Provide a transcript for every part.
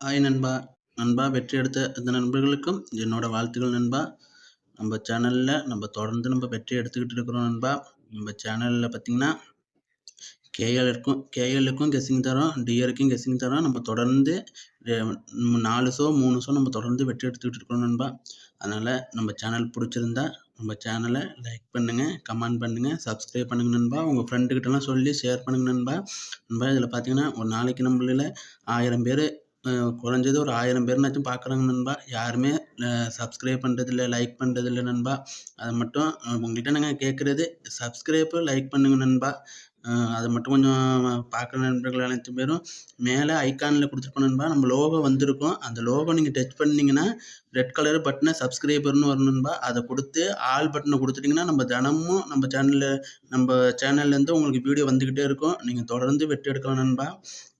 Hi நண்பா. நண்பா வெற்றி எடுத்த அந்த நண்பர்களுக்கும் என்னோட வாழ்த்துக்கள் நண்பா. நம்ம சேனலில் நம்ம தொடர்ந்து நம்ம வெற்றி எடுத்துக்கிட்டு இருக்கிறோம் நண்பா. நம்ம சேனலில் பார்த்திங்கன்னா கேஎலுக்கும் கேஎல்லுக்கும் கெஸ்ஸிங் தரோம். டிஆருக்கும் கெஸ்ஸிங் தரோம். நம்ம தொடர்ந்து நாலு ஷோ மூணு ஷோ நம்ம தொடர்ந்து வெற்றி எடுத்துக்கிட்டு இருக்கிறோம் நண்பா. அதனால் நம்ம சேனல் பிடிச்சிருந்தா நம்ம சேனலை லைக் பண்ணுங்கள் கமெண்ட் பண்ணுங்கள் சப்ஸ்கிரைப் பண்ணுங்கள் நண்பா. உங்கள் ஃப்ரெண்டுக்கிட்டலாம் சொல்லி ஷேர் பண்ணுங்கள் நண்பா. நண்பா இதில் பார்த்தீங்கன்னா ஒரு நாளைக்கு நம்மளில் ஆயிரம் பேர் குறைஞ்சது ஒரு ஆயிரம் பேர்னாச்சும் பார்க்குறாங்க நண்பா. யாருமே சப்ஸ்கிரைப் பண்ணுறதில்ல லைக் பண்ணுறதில்ல நண்பா. அதை மட்டும் உங்கள்கிட்ட நாங்கள் கேட்குறது சப்ஸ்கிரைப்பு லைக் பண்ணுங்கள் நண்பா. அதை மட்டும் கொஞ்சம் பார்க்குற நண்பர்கள் அனைத்து பேரும் மேலே ஐக்கானில் கொடுத்துருப்போம் நண்பா. நம்ம லோகோ வந்திருக்கும். அந்த லோகோ நீங்கள் டச் பண்ணிங்கன்னா ரெட் கலர் பட்டனை சப்ஸ்கிரைபர்னு வரும் நண்பா. அதை கொடுத்து ஆல் பட்டனை கொடுத்துட்டிங்கன்னா நம்ம தினமும் நம்ம சேனலில் நம்ம சேனல்லேருந்து உங்களுக்கு வீடியோ வந்துக்கிட்டே இருக்கும். நீங்கள் தொடர்ந்து வெற்றி எடுக்கலாம் நண்பா.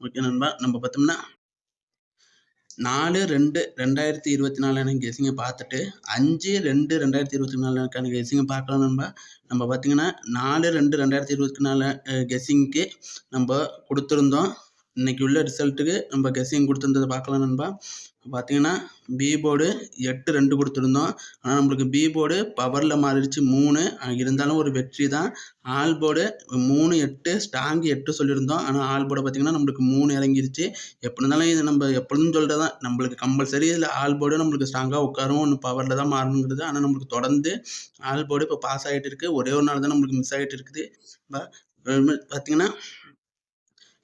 ஓகே நண்பா. நம்ம பார்த்தோம்னா நாலு ரெண்டு ரெண்டாயிரத்தி இருபத்தி நாலுன கெஸிங்கை பார்த்துட்டு அஞ்சு ரெண்டு ரெண்டாயிரத்தி இருபத்தி நாலுக்கான கெஸிங்கை பார்க்கலாம் நம்ம. நம்ம பார்த்திங்கன்னா நாலு ரெண்டு ரெண்டாயிரத்தி இருபத்தி நாலு கெஸிங்க்கு நம்ம கொடுத்துருந்தோம். இன்றைக்கி உள்ள ரிசல்ட்டுக்கு நம்ம கெஸ்ஸிங் கொடுத்துருந்ததை பார்க்கலாம் நண்பா. பார்த்தீங்கன்னா பி போர்டு எட்டு ரெண்டு கொடுத்துருந்தோம். ஆனால் நம்மளுக்கு பி போர்டு பவரில் மாறிடுச்சு மூணு. இருந்தாலும் ஒரு வெற்றி தான். ஆல் போர்டு மூணு எட்டு ஸ்ட்ராங் எட்டு சொல்லியிருந்தோம். ஆனால் ஆல் போர்டு பார்த்திங்கன்னா நம்மளுக்கு மூணு இறங்கிருச்சு. எப்படி இருந்தாலும் இது நம்ம எப்பொழுதும் சொல்கிறது தான் நம்மளுக்கு கம்பல்சரி இதில் ஆல் போர்டு நம்மளுக்கு ஸ்ட்ராங்காக உட்காரும். ஒன்று பவரில் தான் மாறணுங்கிறது. ஆனால் நம்மளுக்கு தொடர்ந்து ஆல் போர்டு இப்போ பாஸ் ஆகிட்டு இருக்குது ஒரே ஒரு நாள் தான் நம்மளுக்கு மிஸ் ஆகிட்டு இருக்குது. பார்த்திங்கன்னா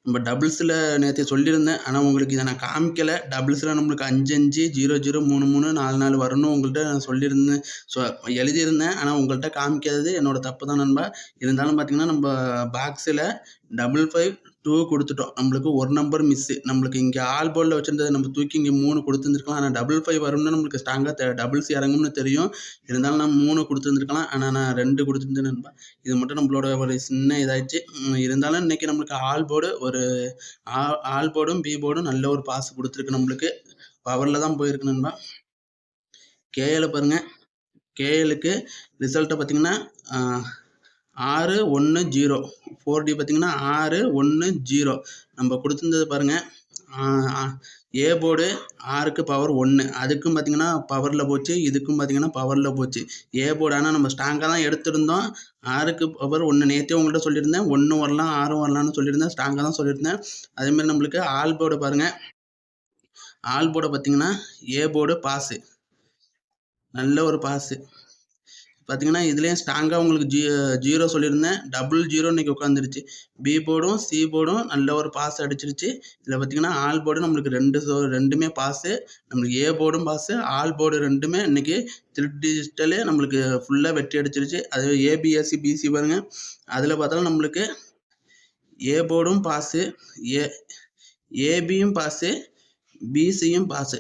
நம்ம டபுள்ஸில் நேற்று சொல்லியிருந்தேன். ஆனால் உங்களுக்கு இதை நான் காமிக்கலை. டபுள்ஸில் நம்மளுக்கு அஞ்சு அஞ்சு ஜீரோ ஜீரோ மூணு மூணு நாலு நாலு வரணும். உங்கள்கிட்ட நான் சொல்லியிருந்தேன். ஸோ எழுதியிருந்தேன். ஆனால் உங்கள்கிட்ட காமிக்காதது என்னோடய தப்பு தான் நண்பா. இருந்தாலும் பார்த்தீங்கன்னா நம்ம பாக்ஸில் டபுள் ஃபைவ் டூ கொடுத்துட்டோம். நம்மளுக்கு ஒரு நம்பர் மிஸ்ஸு நம்மளுக்கு இங்கே ஆல் போர்டில் வச்சுருந்தது நம்ம தூக்கி இங்கே மூணு கொடுத்துருந்துருக்கலாம். ஆனால் டபுள் ஃபைவ் வரும்னு நம்மளுக்கு ஸ்ட்ராங்காக டபுள்ஸ் இறங்கும்னு தெரியும். இருந்தாலும் நான் மூணு கொடுத்துருந்துருக்கலாம். ஆனால் நான் ரெண்டு கொடுத்துருந்தேன் நண்பா இது மட்டும் நம்மளோட ஒரு சின்ன இதாகிடுச்சு இருந்தாலும் இன்றைக்கி நம்மளுக்கு ஆல் போர்டு ஒரு ஆல் போர்டும் பி போர்டும் நல்ல ஒரு பாஸ் கொடுத்துருக்கு நம்மளுக்கு. பவரில் தான் போயிருக்கு நண்பா கேஎல் பாருங்கள் கேஎலுக்கு ரிசல்ட்டை பார்த்திங்கன்னா ஆறு ஒன்று ஜீரோ. ஃபோர் டி பார்த்திங்கன்னா ஆறு ஒன்று ஜீரோ. நம்ம கொடுத்துருந்தது பாருங்கள் ஏ போர்டு ஆறுக்கு பவர் ஒன்று அதுக்கும் பார்த்திங்கன்னா பவரில் போச்சு. இதுக்கும் பார்த்திங்கன்னா பவரில் போச்சு. ஏ போர்டு ஆனால் நம்ம ஸ்ட்ராங்காக தான் எடுத்திருந்தோம். ஆறுக்கு பவர் ஒன்று நேற்றே உங்கள்கிட்ட சொல்லியிருந்தேன். ஒன்று வரலாம் ஆறும் வரலாம்னு சொல்லியிருந்தேன். ஸ்ட்ராங்காக தான் சொல்லியிருந்தேன். அதேமாதிரி நம்மளுக்கு ஆல் போர்டு பாருங்கள் ஆல் போர்டை பார்த்திங்கன்னா ஏ போர்டு பாஸு நல்ல ஒரு பாஸு பார்த்தீங்கன்னா இதுலேயும் ஸ்ட்ராங்காக உங்களுக்கு ஜீ ஜீரோ சொல்லியிருந்தேன். டபுள் ஜீரோ இன்றைக்கி உட்காந்துருச்சு பி போர்டும் சி போர்டும் நல்ல ஒரு பாஸ் அடிச்சிருச்சு. இதில் பார்த்தீங்கன்னா ஆல் போர்டு நம்மளுக்கு ரெண்டு ரெண்டுமே பாஸு நம்மளுக்கு ஏ போர்டும் பாஸு ஆல் போர்டு ரெண்டுமே இன்றைக்கி த்ரீ டிஜிட்டலே நம்மளுக்கு ஃபுல்லாக வெற்றி அடிச்சிருச்சு. அது ஏபிஎஸ்சி பிசி பாருங்கள் அதில் பார்த்தாலும் நம்மளுக்கு ஏ போர்டும் பாஸு ஏ ஏபியும் பாஸு பிசியும் பாஸு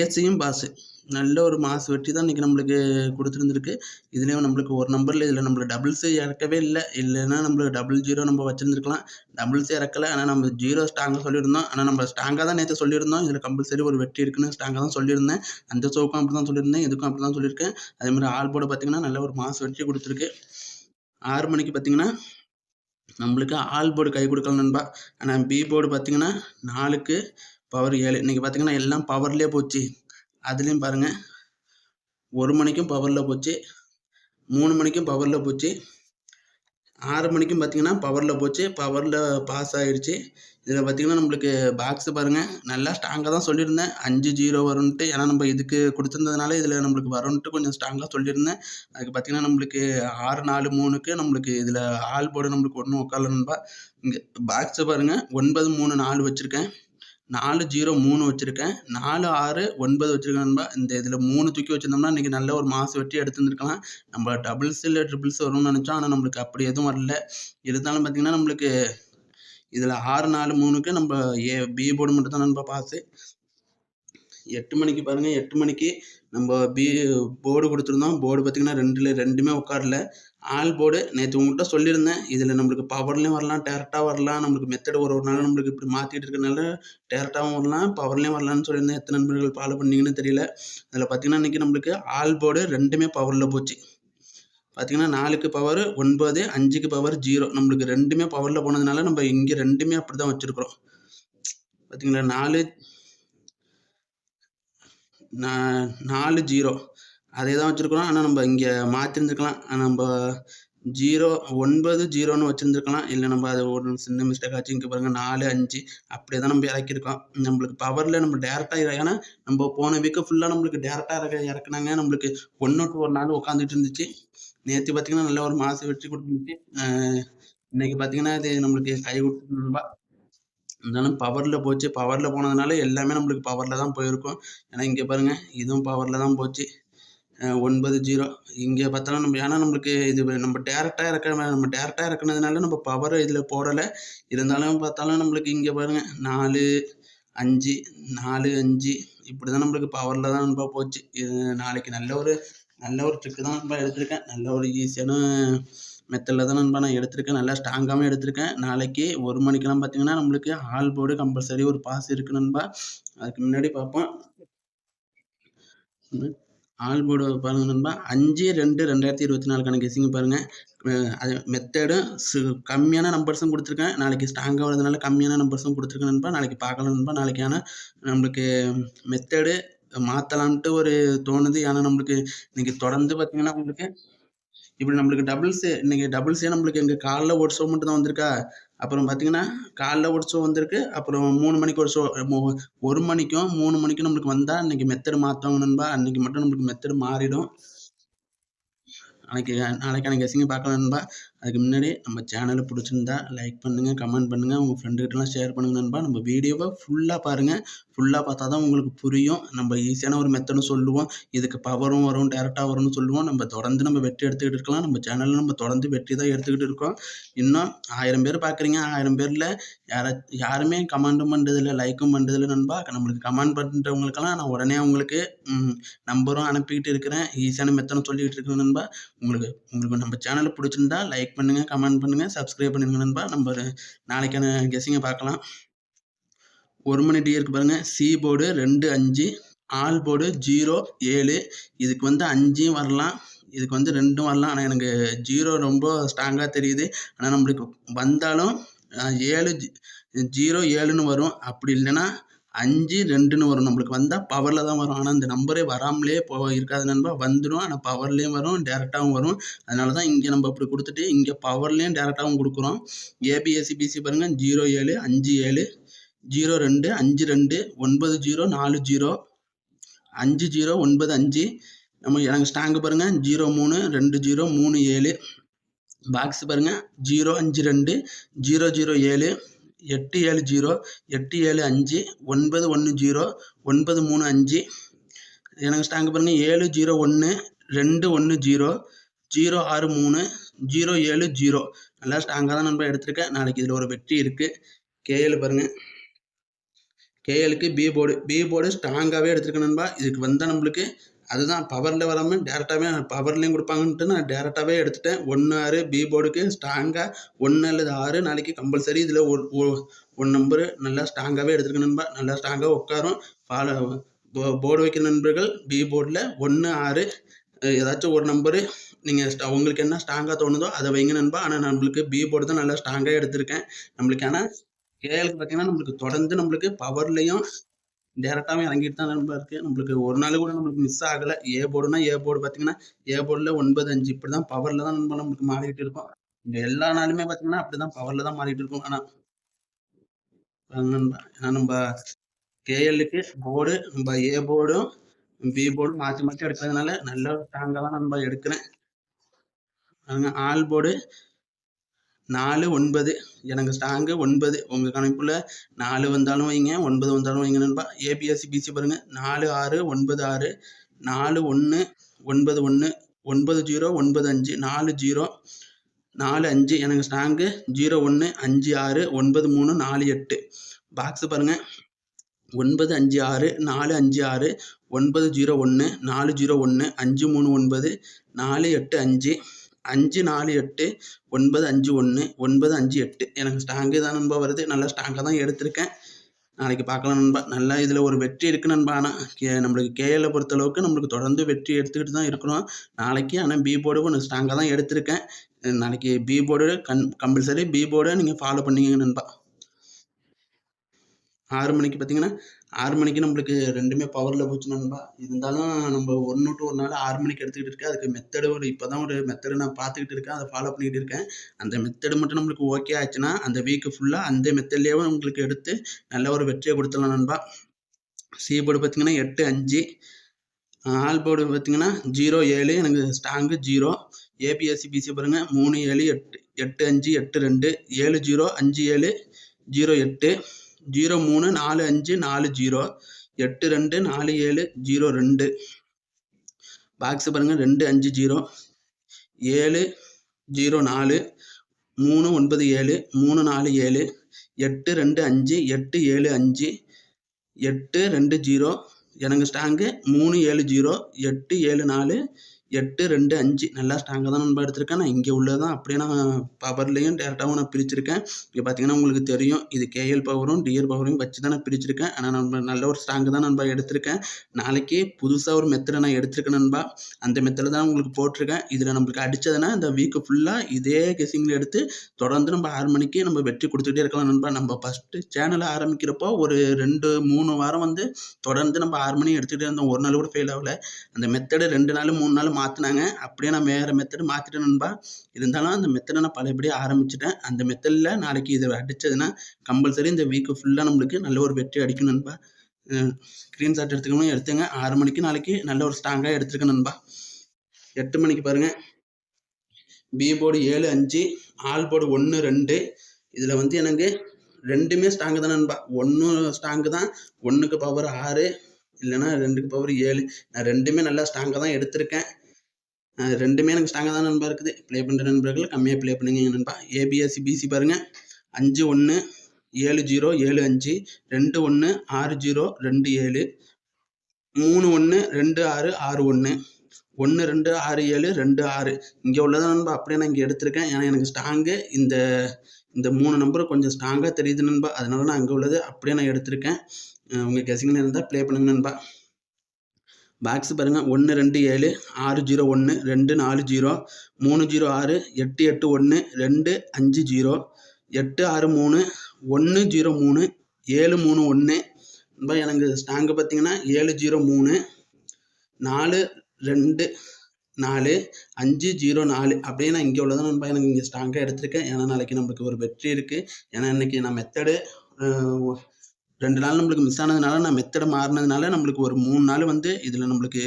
ஏசியும் பாஸு நல்ல ஒரு மாஸ் வெற்றி தான் இன்றைக்கி நம்மளுக்கு கொடுத்துருந்துருக்கு. இதுலேயும் நம்மளுக்கு ஒரு நம்பரில் இதில் நம்மளுக்கு டபுள்ஸு இறக்கவே இல்லை. இல்லைன்னா நம்மளுக்கு டபுள் ஜீரோ நம்ம வச்சுருந்துருக்கலாம். டபுள்ஸே இறக்கலை. ஆனால் நம்ம ஜீரோ ஸ்ட்ராங்காக சொல்லியிருந்தோம். ஆனால் நம்ம ஸ்ட்ராங்காக தான் நேற்று சொல்லியிருந்தோம். இதில் கம்பல்சரி ஒரு வெற்றி இருக்குன்னு ஸ்ட்ராங்காக தான் சொல்லியிருந்தேன். அந்த ஷோக்கும் அப்படி தான் சொல்லியிருந்தேன். இதுக்கும் அப்படி தான் சொல்லியிருக்கேன் அதேமாதிரி ஆல் போட பார்த்திங்கன்னா நல்ல ஒரு மாஸ் வெற்றி கொடுத்துருக்கு. ஆறு மணிக்கு பார்த்திங்கன்னா நம்மளுக்கு ஆல் போர்டு கை கொடுக்கலாம் நண்பா. ஆனால் பி போர்டு பார்த்திங்கன்னா நாலுக்கு பவர் ஏழு. இன்றைக்கி பார்த்திங்கன்னா எல்லாம் பவர்லேயே போச்சு. அதுலேயும் பாருங்கள் ஒரு மணிக்கும் பவரில் போச்சு. மூணு மணிக்கும் பவரில் போச்சு. ஆறு மணிக்கும் பார்த்திங்கன்னா பவரில் போச்சு. பவரில் பாஸ் ஆகிடுச்சு இதில் பார்த்திங்கன்னா நம்மளுக்கு பாக்ஸு பாருங்கள் நல்லா ஸ்ட்ராங்காக தான் சொல்லியிருந்தேன். அஞ்சு ஜீரோ வரும்ன்ட்டு. ஏன்னா நம்ம இதுக்கு கொடுத்துருந்ததுனால இதில் நம்மளுக்கு வரும்ன்ட்டு கொஞ்சம் ஸ்ட்ராங்காக சொல்லியிருந்தேன். அதுக்கு பார்த்திங்கன்னா நம்மளுக்கு ஆறு நாலு மூணுக்கு நம்மளுக்கு இதில் ஆள் போட நம்மளுக்கு ஒன்றும் உட்காரலன்பா இங்கே பாக்ஸை பாருங்கள் ஒன்பது மூணு நாலு வச்சுருக்கேன். நாலு ஜீரோ மூணு வச்சுருக்கேன். நாலு ஆறு ஒன்பது வச்சுருக்கேன் நண்பா. இந்த இதில் மூணு தூக்கி வச்சுருந்தோம்னா இன்றைக்கி நல்ல ஒரு மாசு வெட்டி எடுத்துருந்துருக்கலாம் நம்ம டபுள்ஸ் இல்லை ட்ரிபிள்ஸ் வரும்னு நினச்சோம். ஆனால் நம்மளுக்கு அப்படி எதுவும் வரல. இருந்தாலும் பார்த்திங்கன்னா நம்மளுக்கு இதில் ஆறு நாலு மூணுக்கு நம்ம ஏ பி போர்டு மட்டும் தான் நண்பா பாஸு எட்டு மணிக்கு பாருங்கள் எட்டு மணிக்கு நம்ம பி போர்டு கொடுத்துருந்தோம். போர்டு பார்த்திங்கன்னா ரெண்டில் ரெண்டுமே உட்காரல. ஆல் போர்டு நேற்று உங்கள்கிட்ட சொல்லியிருந்தேன். இதில் நம்மளுக்கு பவர்லேயும் வரலாம் டேரெக்டாக வரலாம். நம்மளுக்கு மெத்தட் ஒரு ஒரு நாள் நம்மளுக்கு இப்படி மாற்றிட்டு இருக்கனால டேரெக்டாகவும் வரலாம் பவர்லேயும் வரலாம்னு சொல்லியிருந்தேன். எத்தனை நண்பர்கள் ஃபாலோ பண்ணிங்கன்னு தெரியல. அதில் பார்த்திங்கன்னா இன்றைக்கி நம்மளுக்கு ஆல் போர்டு ரெண்டுமே பவரில் போச்சு. பார்த்திங்கன்னா நாலுக்கு பவர் ஒன்பது அஞ்சுக்கு பவர் ஜீரோ நம்மளுக்கு ரெண்டுமே பவரில் போனதுனால நம்ம இங்கே ரெண்டுமே அப்படி தான் வச்சுருக்குறோம். பார்த்திங்களா நாலு நாலு ஜீரோ. அதே தான் வச்சுருக்குறோம் ஆனால் நம்ம இங்கே மாற்றிருந்துருக்கலாம் நம்ம ஜீரோ ஒன்பது ஜீரோன்னு வச்சுருந்துருக்கலாம். இல்லை நம்ம அது ஒரு சின்ன மிஸ்டேக் ஆச்சு. இங்கே பாருங்கள் நாலு அஞ்சு. அப்படியே தான் நம்ம இறக்கியிருக்கோம். நம்மளுக்கு பவரில் நம்ம டேரெக்டாக ஏன்னா நம்ம போன வீக்கு ஃபுல்லாக நம்மளுக்கு டேரெக்டாக இறக்க இறக்குனாங்க. நம்மளுக்கு ஒன்று டூ ஒரு நாள் உட்காந்துட்டு இருந்துச்சு. நேற்று பார்த்திங்கன்னா நல்ல ஒரு மாதம் வெற்றி கொடுத்துருந்துச்சு. இன்றைக்கி பார்த்தீங்கன்னா இது நம்மளுக்கு கை கொடுத்துருந்தா இருந்தாலும் பவரில் போச்சு. பவரில் போனதுனால எல்லாமே நம்மளுக்கு பவரில் தான் போயிருக்கும். ஏன்னா இங்கே பாருங்கள் இதுவும் பவரில் தான் போச்சு. ஒன்பது ஜீரோ இங்கே பார்த்தாலும் நம்ம ஏன்னா நம்மளுக்கு இது நம்ம டேரெக்டாக இறக்க நம்ம டேரெக்டாக இறக்குனதுனால நம்ம பவர் இதில் போடலை. இருந்தாலும் பார்த்தாலும் நம்மளுக்கு இங்கே பாருங்கள் நாலு அஞ்சு நாலு அஞ்சு. இப்படி தான் நம்மளுக்கு பவரில் தான் நண்பா போச்சு. இது நாளைக்கு நல்ல ஒரு நல்ல ஒரு ட்ரிக்கு தான் நண்பா எடுத்திருக்கேன். நல்ல ஒரு ஈஸியான மெத்தடில் தான் நண்பா நான் எடுத்திருக்கேன். நல்லா ஸ்ட்ராங்காகவும் எடுத்திருக்கேன். நாளைக்கு ஒரு மணிக்கெல்லாம் பார்த்தீங்கன்னா நம்மளுக்கு ஆல் போர்டு கம்பல்சரி ஒரு பாஸ் இருக்குது நண்பா. அதுக்கு முன்னாடி பார்ப்போம். ஆல் போர்டு பாருங்கள் நண்பா. அஞ்சு ரெண்டு ரெண்டாயிரத்தி இருபத்தி நாலுக்கான கெஸிங் பாருங்கள் அது மெத்தடும் சு கம்மியான நம்பர்ஸும் கொடுத்துருக்கேன். நாளைக்கு ஸ்ட்ராங்காக வரதுனால கம்மியான நம்பர்ஸும் கொடுத்துருக்கேன் நண்பா. நாளைக்கு பார்க்கலாம் நண்பா. நாளைக்கு ஆனால் நம்மளுக்கு மெத்தடு மாற்றலான்ட்டு ஒரு தோணுது. ஏன்னா நம்மளுக்கு இன்றைக்கி தொடர்ந்து பார்த்திங்கன்னா உங்களுக்கு இப்படி நம்மளுக்கு டபுள்ஸு இன்றைக்கி டபுள்ஸே நம்மளுக்கு எங்கள் காலைல ஒரு ஷோ மட்டும் தான் வந்திருக்கா? அப்புறம் பார்த்தீங்கன்னா காலைல ஒரு ஷோ வந்திருக்கு. அப்புறம் மூணு மணிக்கு ஒரு ஷோ ஒரு மணிக்கும் மூணு மணிக்கும் நம்மளுக்கு வந்தால் இன்றைக்கி மெத்தடு மாற்றவங்க அன்றைக்கி மட்டும் நம்மளுக்கு மெத்தடு மாறிடும். நாளைக்கு அன்றைக்கி கெஸிங்கை பார்க்கலாம் நண்பா. அதுக்கு முன்னாடி நம்ம சேனலை பிடிச்சிருந்தா லைக் பண்ணுங்கள் கமெண்ட் பண்ணுங்கள் உங்கள் ஃப்ரெண்டுக்கிட்டலாம் ஷேர் பண்ணுங்கள் நண்பா. நம்ம வீடியோவை ஃபுல்லாக பாருங்கள் ஃபுல்லாக பார்த்தா தான் உங்களுக்கு புரியும். நம்ம ஈஸியான ஒரு மெத்தடும் சொல்லுவோம். இதுக்கு பவரும் வரும் டேரெக்டாக வரும்னு சொல்லுவோம். நம்ம தொடர்ந்து நம்ம வெற்றி எடுத்துக்கிட்டு இருக்கலாம். நம்ம சேனலில் நம்ம தொடர்ந்து வெற்றி தான் எடுத்துக்கிட்டு இருக்கோம். இன்னும் ஆயிரம் பேர் பார்க்குறீங்க. ஆயிரம் பேரில் யார யாருமே கமெண்ட்டும் பண்ணுறதில்ல லைக்கும் பண்ணுறதில்ல நண்பா. நம்மளுக்கு கமெண்ட் பண்ணுறவங்களுக்கெல்லாம் நான் உடனே உங்களுக்கு நம்பரும் அனுப்பிக்கிட்டு இருக்கிறேன். ஈஸியான மெத்தடும் சொல்லிக்கிட்டு இருக்கிறேன் நண்பா. உங்களுக்கு உங்களுக்கு நம்ம சேனலை பிடிச்சிருந்தா லைக் பண்ணுங்கள் கமெண்ட் பண்ணுங்கள் சப்ஸ்கிரைப் பண்ணுங்க நண்பா. நம்ம நாளைக்கான கெஸ்ஸிங்கை பார்க்கலாம். ஒரு மணி டியருக்கு பாருங்கள் சி போர்டு ரெண்டு அஞ்சு ஆல் போர்டு ஜீரோ ஏழு. இதுக்கு வந்து அஞ்சும் வரலாம். இதுக்கு வந்து ரெண்டும் வரலாம். ஆனால் எனக்கு ஜீரோ ரொம்ப ஸ்ட்ராங்காக தெரியுது. ஆனால் நம்மளுக்கு வந்தாலும் ஏழு ஜீரோ ஏழுன்னு வரும். அப்படி இல்லைன்னா அஞ்சு ரெண்டுன்னு வரும். நம்மளுக்கு வந்தால் பவரில் தான் வரும். ஆனால் இந்த நம்பரே வராமலே போ இருக்காது நண்பா. வந்துடும் ஆனால் பவர்லேயும் வரும் டேரெக்டாகவும் வரும். அதனால தான் இங்கே நம்ம இப்படி கொடுத்துட்டு இங்கே பவர்லேயும் டேரெக்டாகவும் கொடுக்குறோம். ஏபிஎஸ்சி பிசி பாருங்கள் ஜீரோ ஏழு அஞ்சு ஏழு ஜீரோ ரெண்டு அஞ்சு ரெண்டு ஒன்பது ஜீரோ நாலு ஜீரோ. அஞ்சு ஜீரோ ஒன்பது அஞ்சு. நம்ம எனக்கு ஸ்டாங்கு பாருங்கள் ஜீரோ மூணு ரெண்டு ஜீரோ மூணு ஏழு. பாக்ஸ் பாருங்கள் ஜீரோ அஞ்சு ரெண்டு ஜீரோ ஜீரோ ஏழு. எட்டு ஏழு ஜீரோ எட்டு ஏழு அஞ்சு ஒன்பது ஒன்று ஜீரோ ஒன்பது மூணு அஞ்சு. எனக்கு ஸ்டாங்கு பாருங்கள் ஏழு ஜீரோ ஒன்று ரெண்டு ஒன்று ஜீரோ ஜீரோ ஆறு மூணு ஜீரோ ஏழு ஜீரோ. நல்லா ஸ்ட்ராங்காக தான் நண்பா எடுத்திருக்கேன். நாளைக்கு இதில் ஒரு வெற்றி இருக்குது கேஎல் பாருங்கள் கேஎலுக்கு பி போர்டு பி போர்டு ஸ்ட்ராங்காகவே எடுத்திருக்கேன் நண்பா. இதுக்கு வந்தால் நம்மளுக்கு அதுதான் பவரில் வராமல் டேரெக்டாகவே பவர்லேயும் கொடுப்பாங்கன்ட்டு நான் டேரெக்டாகவே எடுத்துட்டேன். ஒன்று ஆறு பி போர்டுக்கு ஸ்ட்ராங்காக ஒன்று அல்லது ஆறு நாளைக்கு கம்பல்சரி இதில் ஒரு ஒன் நம்பரு நல்லா ஸ்ட்ராங்காகவே எடுத்துருக்க நண்பா. நல்லா ஸ்ட்ராங்காக உட்காரும். ஃபாலோ போர்டு வைக்கிற நண்பர்கள் பி போர்டில் ஒன்று ஆறு ஏதாச்சும் ஒரு நம்பரு நீங்கள் உங்களுக்கு என்ன ஸ்ட்ராங்காக தோணுதோ அதை வைங்க நண்பா. ஆனால் நம்மளுக்கு பி போர்டு தான் நல்லா ஸ்ட்ராங்காக எடுத்திருக்கேன். நம்மளுக்கு ஆனால் கேஎலுக்கு பார்த்தீங்கன்னா நம்மளுக்கு தொடர்ந்து நம்மளுக்கு பவர்லேயும் டேரெக்டாகவே இறங்கிட்டு தான் நண்பா இருக்குது நம்மளுக்கு ஒரு நாள் கூட நம்மளுக்கு மிஸ் ஆகலை. ஏ போர்டுனா ஏ போர்டு பார்த்தீங்கன்னா ஏ போர்டில் ஒன்பது அஞ்சு. இப்படி தான் பவரில் தான் நண்பா நம்மளுக்கு மாறிட்டு இருக்கும். இங்கே எல்லா நாளுமே பார்த்தீங்கன்னா அப்படி தான் பவரில் தான் மாறிட்டு இருக்கும். ஆனால் நண்பா. ஏன்னா நம்ம கேஎல்லுக்கு போர்டு நம்ம ஏ போர்டும் பி போர்டும் மாற்றி மாற்றி எடுக்கிறதுனால நல்ல ஸ்ட்ராங்காக தான் நம்ம எடுக்கிறேன். ஆல் போர்டு நாலு ஒன்பது. எனக்கு ஸ்ட்ராங்கு ஒன்பது. உங்கள் கணக்கில் நாலு வந்தாலும் வைங்க ஒன்பது வந்தாலும் வைங்க நண்பா. ஏபிஎஸ்சி பிசி பாருங்கள் நாலு ஆறு ஒன்பது ஆறு. நாலு ஒன்று ஒன்பது ஒன்று ஒன்பது ஜீரோ ஒன்பது அஞ்சு. நாலு ஜீரோ. நாலு அஞ்சு. எனக்கு ஸ்ட்ராங்கு ஜீரோ ஒன்று அஞ்சு ஆறு. ஒன்பது மூணு நாலு எட்டு. பாக்ஸு பாருங்கள் ஒன்பது அஞ்சு ஆறு. நாலு அஞ்சு ஆறு. ஒன்பது ஜீரோ ஒன்று நாலு ஜீரோ ஒன்று அஞ்சு மூணு ஒன்பது. நாலு எட்டு அஞ்சு. அஞ்சு நாலு எட்டு ஒன்பது அஞ்சு ஒன்று ஒன்பது அஞ்சு எட்டு. எனக்கு ஸ்டாங்கு தான் நண்பா வருது. நல்லா ஸ்டாங்காக தான் எடுத்திருக்கேன். நாளைக்கு பார்க்கலாம் நண்பா. நல்லா இதில் ஒரு வெற்றி இருக்குது நண்பா. ஆனால் கே நம்மளுக்கு கேஎல்லை பொறுத்தளவுக்கு நம்மளுக்கு தொடர்ந்து வெற்றி எடுத்துக்கிட்டு தான் இருக்கிறோம். நாளைக்கு ஆனால் பி போர்டு கொஞ்சம் ஸ்ட்ராங்காக தான் எடுத்திருக்கேன். நாளைக்கு பி போர்டு கன் கம்பல்சரி பி போர்டை நீங்கள் ஃபாலோ பண்ணிக்கங்க நண்பா. ஆறு மணிக்கு பார்த்தீங்கன்னா ஆறு மணிக்கு நம்மளுக்கு ரெண்டுமே பவரில் போச்சு நண்பா. இருந்தாலும் நம்ம ஒன்று டு ஒரு நாள் ஆறு மணிக்கு எடுத்துக்கிட்டு இருக்கேன். அதுக்கு மெத்தடு ஒரு இப்போ தான் ஒரு மெத்தடு நான் பார்த்துக்கிட்டு இருக்கேன். அதை ஃபாலோ பண்ணிக்கிட்டு இருக்கேன். அந்த மெத்தடு மட்டும் நம்மளுக்கு ஓகே ஆச்சுன்னா அந்த வீக்கு ஃபுல்லாக அந்த மெத்தட்லேயே உங்களுக்கு எடுத்து நல்ல ஒரு வெற்றியை கொடுத்துடலாம் நண்பா. சி போர்டு பார்த்தீங்கன்னா எட்டு அஞ்சு. ஆல் போர்டு பார்த்தீங்கன்னா ஜீரோ ஏழு. எனக்கு ஸ்ட்ராங்கு ஜீரோ ஏபிஎஸ்சி பிசி பாருங்கள் மூணு ஏழு எட்டு. எட்டு அஞ்சு எட்டு ரெண்டு. ஏழு ஜீரோ அஞ்சு ஏழு. ஜீரோ எட்டு. ஜீரோ மூணு நாலு அஞ்சு நாலு ஜீரோ எட்டு ரெண்டு நாலு ஏழு ஜீரோ ரெண்டு. பாக்ஸ் பாருங்கள் ரெண்டு அஞ்சு ஜீரோ. ஏழு ஜீரோ நாலு மூணு ஒன்பது ஏழு மூணு நாலு ஏழு எட்டு ரெண்டு அஞ்சு எட்டு ஏழு அஞ்சு எட்டு ரெண்டு ஜீரோ. எனக்கு ஸ்டாங்கு மூணு ஏழு ஜீரோ எட்டு ஏழு நாலு எட்டு ரெண்டு அஞ்சு. நல்லா ஸ்ட்ராங்காக தான் நண்பா எடுத்திருக்கேன். நான் இங்கே உள்ளதான். அப்படியே நான் பவர்லேயும் டேரெக்டாகவும் நான் பிரிச்சிருக்கேன். இங்கே பார்த்தீங்கன்னா உங்களுக்கு தெரியும். இது கேஎல் பவரும் டிஎல் பவரையும் வச்சு தான் நான் பிரிச்சிருக்கேன். ஆனால் நம்ம நல்ல ஒரு ஸ்ட்ராங்கு தான் நண்பா எடுத்திருக்கேன். நாளைக்கு புதுசாக ஒரு மெத்தடை நான் எடுத்திருக்கேன் நண்பா. அந்த மெத்தடில் தான் உங்களுக்கு போட்டிருக்கேன். இதில் நம்மளுக்கு அடித்ததுன்னா இந்த வீக்கு ஃபுல்லாக இதே கெஸிங்கில் எடுத்து தொடர்ந்து நம்ம ஆறு மணிக்கு நம்ம வெற்றி கொடுத்துக்கிட்டே இருக்கலாம் நண்பா. நம்ம ஃபஸ்ட்டு சேனலை ஆரம்பிக்கிறப்போ ஒரு ரெண்டு மூணு வாரம் வந்து தொடர்ந்து நம்ம ஆறு மணி எடுத்துகிட்டே இருந்தோம். ஒரு நாள் கூட ஃபெயில் ஆகல. அந்த மெத்தடு ரெண்டு நாள் மூணு நாள் மாற்றினாங்க அப்படியே நான் வேறு மெத்தடு மாற்றிட்டேன் நண்பா. இருந்தாலும் அந்த மெத்தடை நான் பழையபடியாக ஆரம்பிச்சிட்டேன். அந்த மெத்தடில் நாளைக்கு இதை அடித்ததுன்னா கம்பல்சரி இந்த வீக்கு ஃபுல்லாக நம்மளுக்கு நல்ல ஒரு வெற்றி அடிக்கும் நண்பா. ஸ்க்ரீன்ஷாட் எடுத்துக்கணும் எடுத்துங்க. ஆறு மணிக்கு நாளைக்கு நல்ல ஒரு ஸ்ட்ராங்காக எடுத்துருக்கேன் நண்பா. எட்டு மணிக்கு பாருங்கள் பி போர்டு ஏழு அஞ்சு ஆல் போர்டு ஒன்று ரெண்டு. இதில் வந்து எனக்கு ரெண்டுமே ஸ்ட்ராங்கு தான் நண்பா. ஒன்று ஸ்ட்ராங்கு தான் ஒன்றுக்கு பவர் ஆறு இல்லைன்னா ரெண்டுக்கு பவர் ஏழு. நான் ரெண்டுமே நல்லா ஸ்ட்ராங்காக தான் எடுத்திருக்கேன். ரெண்டுமே எனக்கு ஸ்ட்ராங்காக தான் நண்பா இருக்குது. ப்ளே பண்ணுற நண்பர்கள் கம்மியாக ப்ளே பண்ணுங்க நண்பா. ஏபிஎஸ்சி பிசி பாருங்கள் அஞ்சு ஒன்று ஏழு ஜீரோ ஏழு அஞ்சு ரெண்டு ஒன்று ஆறு ஜீரோ ரெண்டு ஏழு மூணு ஒன்று ரெண்டு ஆறு ஆறு ஒன்று ஒன்று ரெண்டு ஆறு ஏழு ரெண்டு ஆறு. இங்கே உள்ளதான் நண்பா. அப்படியே நான் இங்கே எடுத்திருக்கேன். ஏன்னா எனக்கு ஸ்ட்ராங்கு இந்த இந்த மூணு நம்பர் கொஞ்சம் ஸ்ட்ராங்காக தெரியுது நண்பா. அதனால நான் அங்கே உள்ளது அப்படியே நான் எடுத்திருக்கேன். உங்கள் கெசிங்கில் இருந்தால் ப்ளே பண்ணுங்க நண்பா. பாக்ஸ் பாருங்கள் ஒன்று ரெண்டு ஏழு ஆறு ஜீரோ ஒன்று ரெண்டு நாலு ஜீரோ மூணு ஜீரோ ஆறு எட்டு எட்டு ஒன்று ரெண்டு அஞ்சு ஜீரோ எட்டு ஆறு மூணு ஒன்று ஜீரோ மூணு ஏழு மூணு ஒன்று எனக்கு ஸ்டாங்கு பார்த்தீங்கன்னா ஏழு ஜீரோ மூணு நாலு ரெண்டு நாலு அஞ்சு ஜீரோ நாலு. அப்படியே நான் இங்கே உள்ளதான் நண்பா எனக்கு இங்கே ஸ்டாங்காக எடுத்திருக்கேன். ஏன்னா நாளைக்கு நம்மளுக்கு ஒரு வெற்றி இருக்குது ஏன்னா இன்றைக்கி நான் மெத்தடு ரெண்டு நாள் நம்மளுக்கு மிஸ் ஆனதுனால நான் மெத்தடை மாறினதுனால நம்மளுக்கு ஒரு மூணு நாள் வந்து இதில் நம்மளுக்கு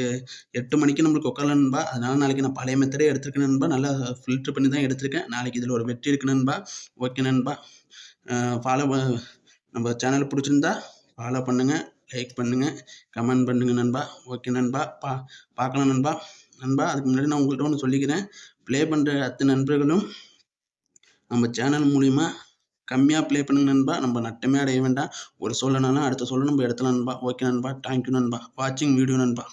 எட்டு மணிக்கு நம்மளுக்கு உட்காரலன்பா அதனால நாளைக்கு நான் பழைய மெத்தடே எடுத்துருக்கேன் நண்பா. நல்லா ஃபில்ட்ரு பண்ணி தான் எடுத்திருக்கேன். நாளைக்கு இதில் ஒரு வெற்றி இருக்கு நண்பா. ஓகே நண்பா. ஃபாலோ நம்ம சேனல் பிடிச்சிருந்தா ஃபாலோ பண்ணுங்கள் லைக் பண்ணுங்கள் கமெண்ட் பண்ணுங்கள் நண்பா. ஓகே நண்பா. பா பார்க்கலாம் நண்பா. நண்பா அதுக்கு முன்னாடி நான் உங்கள்கிட்ட ஒன்று சொல்லிக்கிறேன். ப்ளே பண்ணுற அத்தனை நண்பர்களும் நம்ம சேனல் மூலிமா கம்மியாக ப்ளே பண்ணுங்க நண்பா. நம்ம நட்டமே அடைய வேண்டாம். ஒரு சொல்லனாலும் அடுத்த சொல்ல நம்ம எடுத்துலாம் நண்பா. ஓகே நண்பா. தேங்க்யூ நண்பா. வாட்சிங் வீடியோ நண்பா.